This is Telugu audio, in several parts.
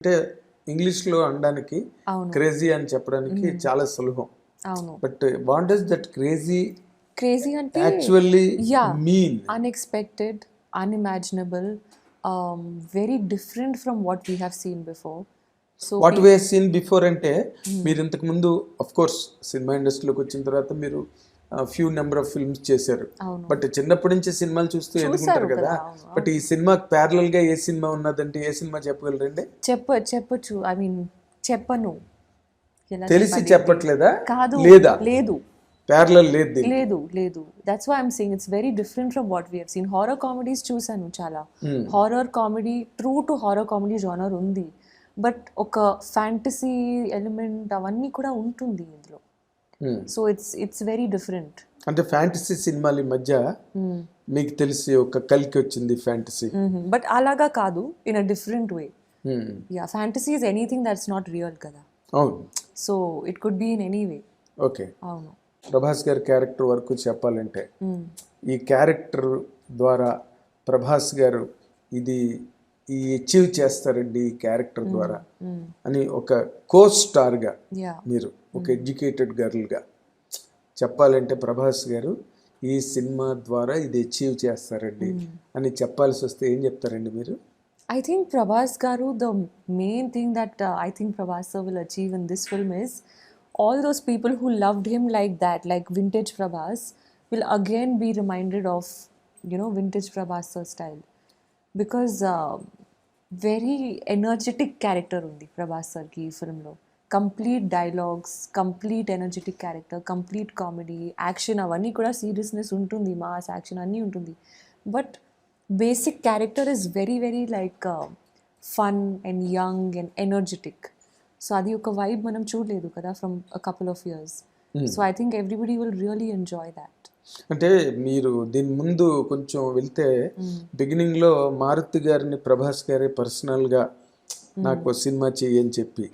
అంటే ఇంగ్లీష్లో అనడానికి క్రేజీ అని చెప్పడానికి చాలా సులభం అవును but what does that crazy crazy అంటే actually. Mean unimaginable, um, very different from what we have seen before. So what we seen before అంటే. మీరు ఇంతకు ముందు అఫ్ కోర్స్ సినిమా ఇండస్ట్రీలోకి వచ్చిన తర్వాత మీరు ఫ్యూ నెంబర్ ఆఫ్ ఫిల్మ్స్ చేశారు. బట్ చిన్నప్పటి నుంచి సినిమాలు చూస్తూ ఎదుగుంటారు కదా బట్ ఈ సినిమా ప్యారలల్గా ఏ సినిమా ఉన్నదంటే ఏ సినిమా చెప్పగలరండి? చెప్ప చెప్పొచ్చు. ఐ మీన్ చెప్పను. తెలిసి? చెప్పట్లేదా? కాదు లేదా? లేదు. ప్యారలల్ లేదు. లేదు లేదు. That's why I'm saying it's very different from what we have seen horror comedies చూసాను చాలా. Horror comedy true to horror comedy genre ఉంది. బట్ ఒక ఫ్యాంటసీ ఎలిమెంట్ అవన్నీ కూడా ఉంటుంది ఇందులో. So it's it's very different అంటే ఫ్యాంటసీ సినిమాల మధ్య మీకు తెలిసి ఒక కలికి వచ్చింది ఫ్యాంటసీ బట్ అలాగా కాదు in a different way yeah fantasy is anything that's not real కదా. అవును. So it could be in any way okay అవును. ప్రభాస్ గారి క్యారెక్టర్ వరకు చెప్పాలంటే Mm. ఈ క్యారెక్టర్ ద్వారా ప్రభాస్ గారు ఇది ఈ అచీవ్ చేస్తారండి ఈ క్యారెక్టర్ ద్వారా. అని ఒక కో స్టార్గా మీరు ఒక ఎడ్యుకేటెడ్ గర్ల్గా చెప్పాలంటే ప్రభాస్ గారు ఈ సినిమా ద్వారా ఇది అచీవ్ చేస్తారండి అని చెప్పాల్సి వస్తే ఏం చెప్తారండి మీరు? ఐ థింక్ ప్రభాస్ గారు the main thing that I think Prabhas will achieve in this film is all those people who loved him like that like vintage Prabhas will again be reminded of you know vintage Prabhas style because very energetic character ఉంది ప్రభాస్ సార్కి ఈ ఫిల్మ్లో complete dialogues complete energetic character complete comedy action అవన్నీ కూడా సీరియస్నెస్ ఉంటుంది మాస్ యాక్షన్ అన్నీ ఉంటుంది. But basic character is very very like fun and young and energetic so అది ఒక వైబ్ మనం చూడలేదు కదా from a couple of years so I think everybody will really enjoy that అంటే మీరు దీని ముందు కొంచెం వెళ్తే బిగినింగ్లో మారుతి గారిని ప్రభాస్ గారి పర్సనల్గా నాకు సినిమా చేయని చెప్పి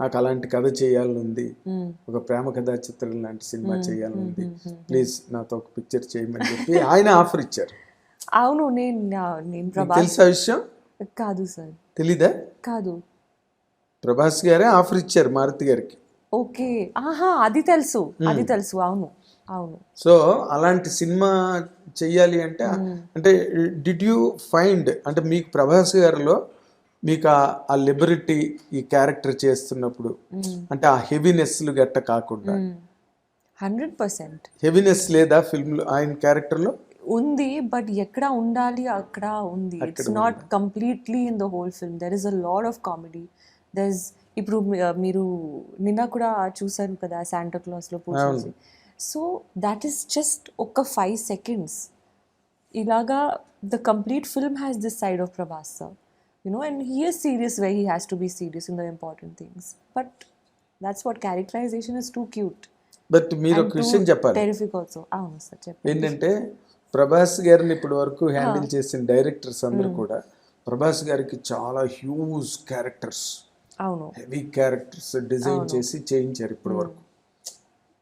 నాకు అలాంటి కథ చేయాలని ఉంది ఒక ప్రేమ కథా చిత్రం లాంటి సినిమా చేయాలని ఉంది ప్లీజ్ నాతో ఒక పిక్చర్ చేయమని చెప్పి ఆయన ఆఫర్ ఇచ్చారు. అవును నేను తెలుసా విషయం? కాదు సార్. తెలీదా? కాదు. ప్రభాస్ గారే ఆఫర్ ఇచ్చారు మారుతి గారికి. ఓకే. ఆహా అది తెలుసు. అది తెలుసు. అవును. అవును. సో అలాంటి సినిమా చెయ్యాలి అంటే అంటే డిడ్ యూ ఫైండ్ అంటే మీకు ప్రభాస్ గారిలో మీకు ఆ- లిబరిటీ ఈ క్యారెక్టర్ చేస్తున్నప్పుడు అంటే ఆ హెవీనెస్లు గట్ట కాకుండా. Hundred percent. హెవీనెస్ లేదా ఫిల్మ్లో ఆయన క్యారెక్టర్లో? ఉంది బట్ ఎక్కడ ఉండాలి అక్కడ ఉంది. It's not completely in the whole film there is a lot of comedy there is ఇప్పుడు మీరు నిన్న కూడా చూసారు కదా శాంటా క్లాస్లో Pooja so that is just ఒక ఫైవ్ సెకండ్స్ ఇలాగా the complete film has this side of Prabhas sir and he is serious where he has to be serious in the important things. But that's what characterization is too cute. But మీరు ఒక విషయం చెప్పాలి. terrific also. అవును సార్ చెప్పండి. ఏంటంటే ప్రభాస్ గారిని ఇప్పటి వరకు హ్యాండిల్ చేసిన డైరెక్టర్స్ అందరూ కూడా ప్రభాస్ గారికి చాలా హ్యూజ్ క్యారెక్టర్స్ అవును. హెవీ క్యారెక్టర్స్ డిజైన్ చేసి చేయించారు ఇప్పటి వరకు.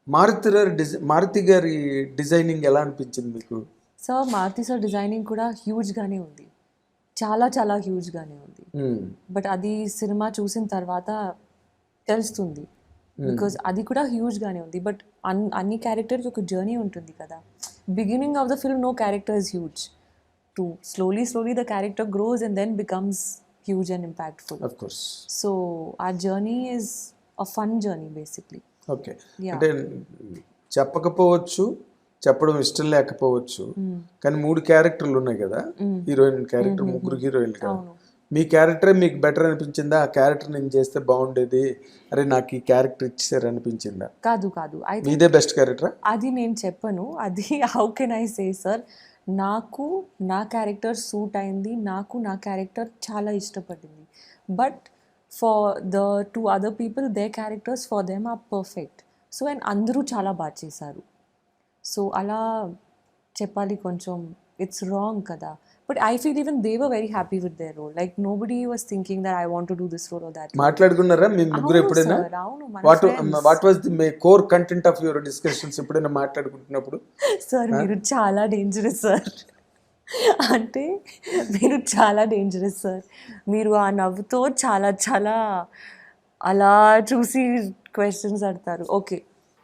మారుతి గారి డిజై మారుతి గారి డిజైనింగ్ ఎలా అనిపించింది మీకు? సార్ మారుతి సార్ డిజైనింగ్ కూడా హ్యూజ్గానే ఉంది. చాలా చాలా హ్యూజ్గానే ఉంది. మ్మ్. బట్ అది సినిమా చూసిన తర్వాత తెలుస్తుంది. బికాజ్ అది కూడా హ్యూజ్గానే ఉంది. బట్ అన్ అన్ని క్యారెక్టర్కి ఒక జర్నీ ఉంటుంది కదా. Beginning of the film no character is huge to slowly slowly the character grows and then becomes huge and impactful of course so ఆ journey is a fun journey basically okay. అంటే చెప్పకపోవచ్చు చెప్పడం ఇష్టం లేకపోవచ్చు కానీ మూడు క్యారెక్టర్లు ఉన్నాయి కదా? హీరోయిన్ క్యారెక్టర్ ముగ్గురు హీరోయిన్లు కదా? మీ క్యారెక్టరే మీకు బెటర్ అనిపించిందా? ఆ క్యారెక్టర్ నేను చేస్తే బాగుండేది? అరే నాకు ఈ క్యారెక్టర్ ఇచ్చారు అనిపించిందా? కాదు కాదు. మీదే బెస్ట్ క్యారెక్టరా? అది నేను చెప్పను. అది how can I say sir నాకు నా క్యారెక్టర్ సూట్ అయింది నాకు నా క్యారెక్టర్ చాలా ఇష్టపడింది. But for the two other people they characters for them are perfect so and అందరూ చాలా బాగా చేశారు. సో అలా చెప్పాలి కొంచెం. ఇట్స్ రాంగ్ కదా but I feel even they were happy with their role like nobody was thinking that I want do this role or that మాట్లాడుకున్నారా? మీ ముగ్గురు ఎప్పుడైనా? What what was the main core content of your discussions ఎప్పుడైనా మాట్లాడుకుంటున్నప్పుడు? సార్ మీరు చాలా డేంజరస్ సార్ అంటే మీరు చాలా డేంజరస్ సార్ మీరు ఆ నవ్వుతో చాలా చాలా అలా చూసి క్వశ్చన్స్ అడతారు. Okay